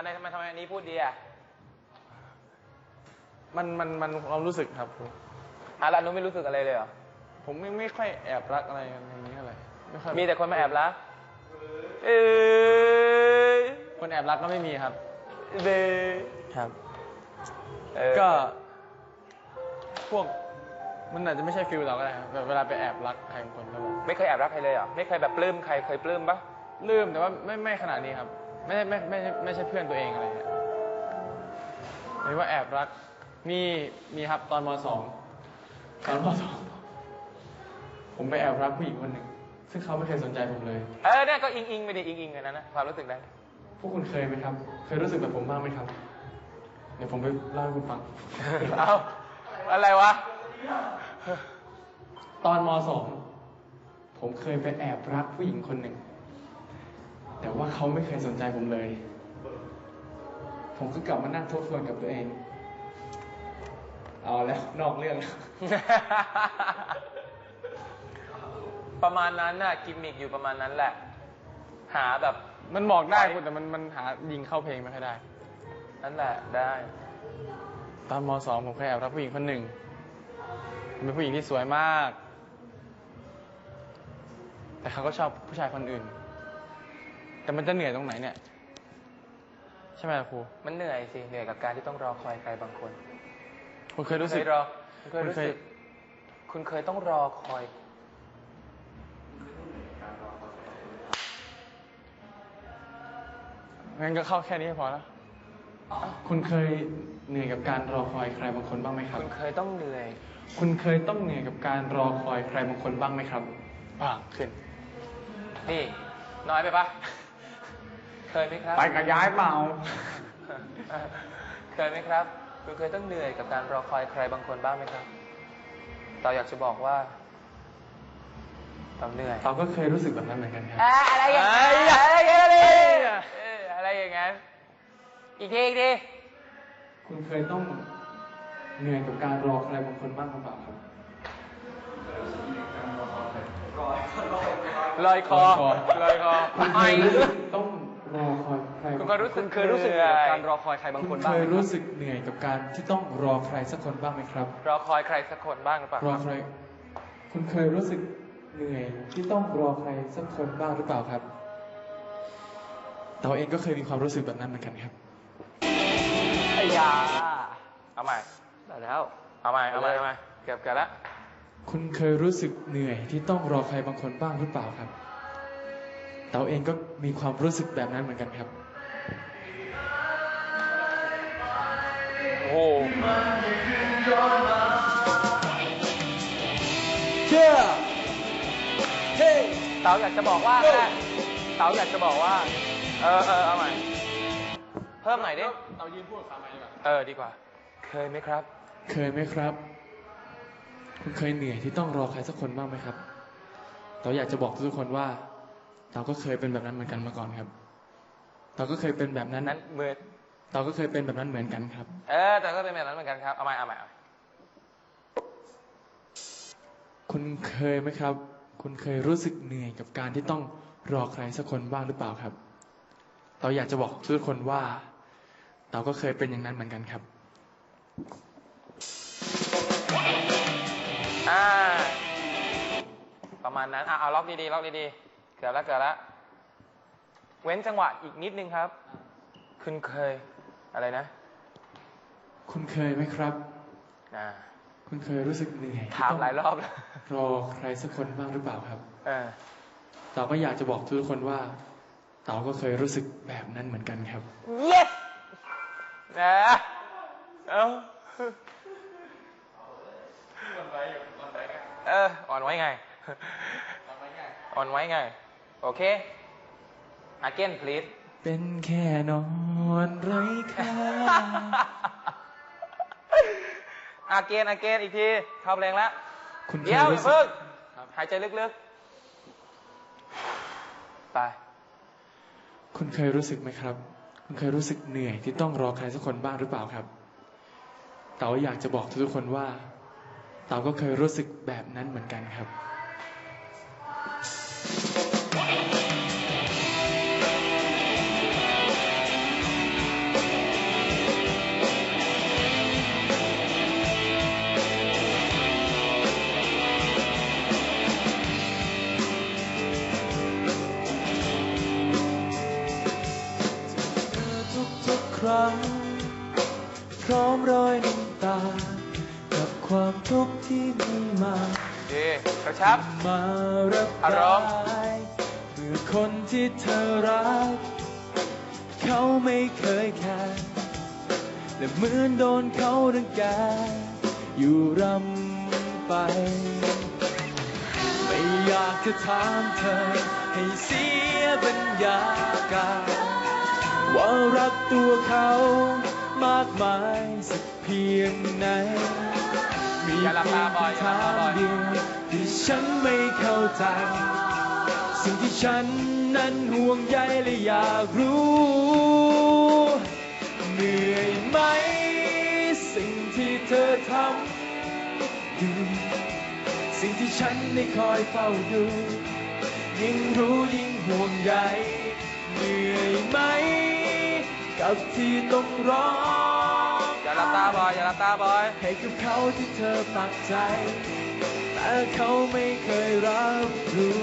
อันไหนทำไมทำไมอันนี้พูดดีอะมันมันมันความรู้สึกครับครูอะแล้วอันนู้นไม่รู้สึกอะไรเลยเหรอ ผมไม่ไม่ค่อยแอบรักอะไรกันอย่างนี้อะไรไม่ค่อยมีแต่คนมาแอบรัก เออคนแอบรักก็ไม่มีครับ เบครับ เออก็ พวกมันอาจจะไม่ใช่ฟิลเราก็ได้ครับแบบเวลาไปแอบรักใครบางคนแล้วแบบไม่เคยแอบรักใครเลยเหรอ ไม่เคยแบบปลื้มใครเคยปลื้มปะลืมแต่ว่าไม่ไม่ขนาดนี้ครับ ไม่ได้ไม่ไม่ไม่ไม่ใช่เพื่อนตัวเองอะไรเงี้ยหรือว่าแอบรัก มีมีครับตอนมสองตอนมสองผมไปแอบรักผู้หญิงคนหนึ่งซึ่งเขาไม่เคยสนใจผมเลย เออเนี่ยก็อิงอิงไปดิอิงอิงกันนั้นนะความรู้สึกนั้นพวกคุณเคยไหมครับ เคยรู้สึกแบบผมบ้างไหมครับ เดี๋ยวผมไปเล่าให้คุณฟัง เอาอะไรวะ ตอนมสองผมเคยไปแอบรักผู้หญิงคนหนึ่ง แต่ว่าเขาไม่เคยสนใจผมเลย ผมก็กลับมานั่งทบทวนกับตัวเอง เอาแล้วนอกเรื่องแล้วประมาณนั้นน่ะกิมมิกอยู่ประมาณนั้นแหละ หาแบบ มันบอกได้คุณแต่มันมันหายิงเข้าเพลงไม่ค่อยได้ นั่นแหละได้ ตอนมสองผมเคยแอบรักผู้หญิงคนหนึ่งเป็นผู้หญิงที่สวยมาก แต่เขาก็ชอบผู้ชายคนอื่น แต่มันจะเหนื่อยตรงไหนเนี่ย ใช่ไหมล่ะครู มันเหนื่อยสิ เหนื่อยกับการที่ต้องรอคอยใครบางคน คุณเคยรู้สึกเคยรอคุณเคยรู้คุณเคยสึก คุณเคยต้องรอคอย งั้นก็เข้าแค่นี้พอแล้วคุณเคยเหนื่อยกับการรอคอยใครบางคนบ้างไหมครับ คุณเคยต้องเหนื่อย คุณเคยต้องเหนื่อยกับการรอคอยใครบางคนบ้างไหมครับบ้างขึ้น นี่ น้อยไปปะ เคยไหมครับ ไปกับย้ายเปล่าเคยไหมครับ คุณเคยต้องเหนื่อยกับการรอคอยใครบางคนบ้างไหมครับ เราอยากจะบอกว่าต้องเหนื่อยเราก็เคยรู้สึกแบบนั้นเหมือนกันครับอะไรอย่างนั้นอะไรอย่างนั้นอะไรอย่างนั้น อีกทีอีกทีคุณเคยต้องเหนื่อยกับการรอใครบางคนบ้างหรือเปล่าครับลอยคอลอยคอคุณเคยรู้สึกต้อง รอคอยใครคุณก็รู้สึกเคยรู้สึกเหนื่อยกับการรอคอยใครบางคุคนณบ้างเคไหมยครับรู้สึกเหนื่อยกับการที่ต้องรอใครสักคนบ้างไหมครับ รอคอยใครสักคนบ้างหรือเปล่ารอใครคุณเคยรู้สึกเหนื่อยที่ต้องรอใครสักคนบ้างหรือเปล่าครับเราเองก็เคยมีความรู้สึกแบบนั้นเหมือนกันครับไอ้ยาเอาใหม่ได้แล้วเอาใหม่เอาใหม่เอาใหม่เกือบเกือบละคุณเคยรู้สึกเหนื่อยที่ต้องรอใครบางคนบ้างหรือเปล่าครับ เต๋าเองก็มีความรู้สึกแบบนั้นเหมือนกันครับ โอ้โหเต๋าอยากจะบอกว่าเต๋าอยากจะบอกว่า เออเออเอาใหม่ เพิ่มหน่อยดิเต๋ายืนพูดกับขาใหม่ดีกว่า เออ ดีกว่า เคยไหมครับ เคยไหมครับ คุณเคยเหนื่อยที่ต้องรอใครสักคนบ้างไหมครับ เต๋าอยากจะบอกทุกคนว่า เต๋าก็เคยเป็นแบบนั้นเหมือนกันมาก่อนครับเต๋าก็เคยเป็นแบบนั้นนั้นมือเต๋าก็เคยเป็นแบบนั้นเหมือนกันครับ เออ แต่ก็เป็นแบบนั้นเหมือนกันครับเอาใหม่เอาใหม่เอาใหม่คุณเคยไหมครับ คุณเคยรู้สึกเหนื่อยกับการที่ต้องรอใครสักคนบ้างหรือเปล่าครับ เราอยากจะบอกทุกคนว่า เราก็เคยเป็นอย่างนั้นเหมือนกันครับ อ่า ประมาณนั้น อะเอาล็อกดีๆล็อกดีๆ เกือบแล้วเกือบแล้วเว้นจังหวะอีกนิดนึงครับ คุณเคยอะไรนะ คุณเคยไหมครับอ่าคุณเคยรู้สึกเหนื่อยถามหลายรอบแล้วรอใครสักคนบ้างหรือเปล่าครับ เออเต๋าก็อยากจะบอกทุกคนว่า เต๋าก็เคยรู้สึกแบบนั้นเหมือนกันครับ yes นะเอ้าเอออ่อนไว้ไงอ่อนไว้ไง โอเค again please เป็นแค่นอนไร้ค่า again again อีกทีเข้าเพลงแล้วคุณเคเดี๋ยยวอย่ารู้สึเพิ่กงหายใจลึกๆ ไป คุณเคยรู้สึกไหมครับ คุณเคยรู้สึกเหนื่อยที่ต้องรอใครสักคนบ้างหรือเปล่าครับ เต๋าอยากจะบอกทุกๆคนว่า เต๋าก็เคยรู้สึกแบบนั้นเหมือนกันครับ รั้ง พร้อมรอยน้ำตา กับความทุกข์ที่มีมาดีกระชับ มารับอารมณ์ เมื่อคนที่เธอรัก เขาไม่เคยแคร์และเหมือนโดนเขารังแกอยู่รำไป ไม่อยากจะถามเธอให้เสียบรรยากาศ ว่ารักตัวเขามากมายสักเพียงไหน มีเพียงคำถามเดียวที่ฉันไม่เข้าใจ สิ่งที่ฉันนั้นห่วงใยและอยากรู้ เหนื่อยไหม สิ่งที่เธอทำอยู่สิ่งที่ฉันได้คอยเฝ้าดู ยิ่งรู้ยิ่งห่วงใยเหนื่อย บที่ต้องร้องอย่าหลับตาบ่อยอย่าหลับตาบ่อยให้กับเขาที่เธอปักใจ แต่เขาไม่เคยรับรู้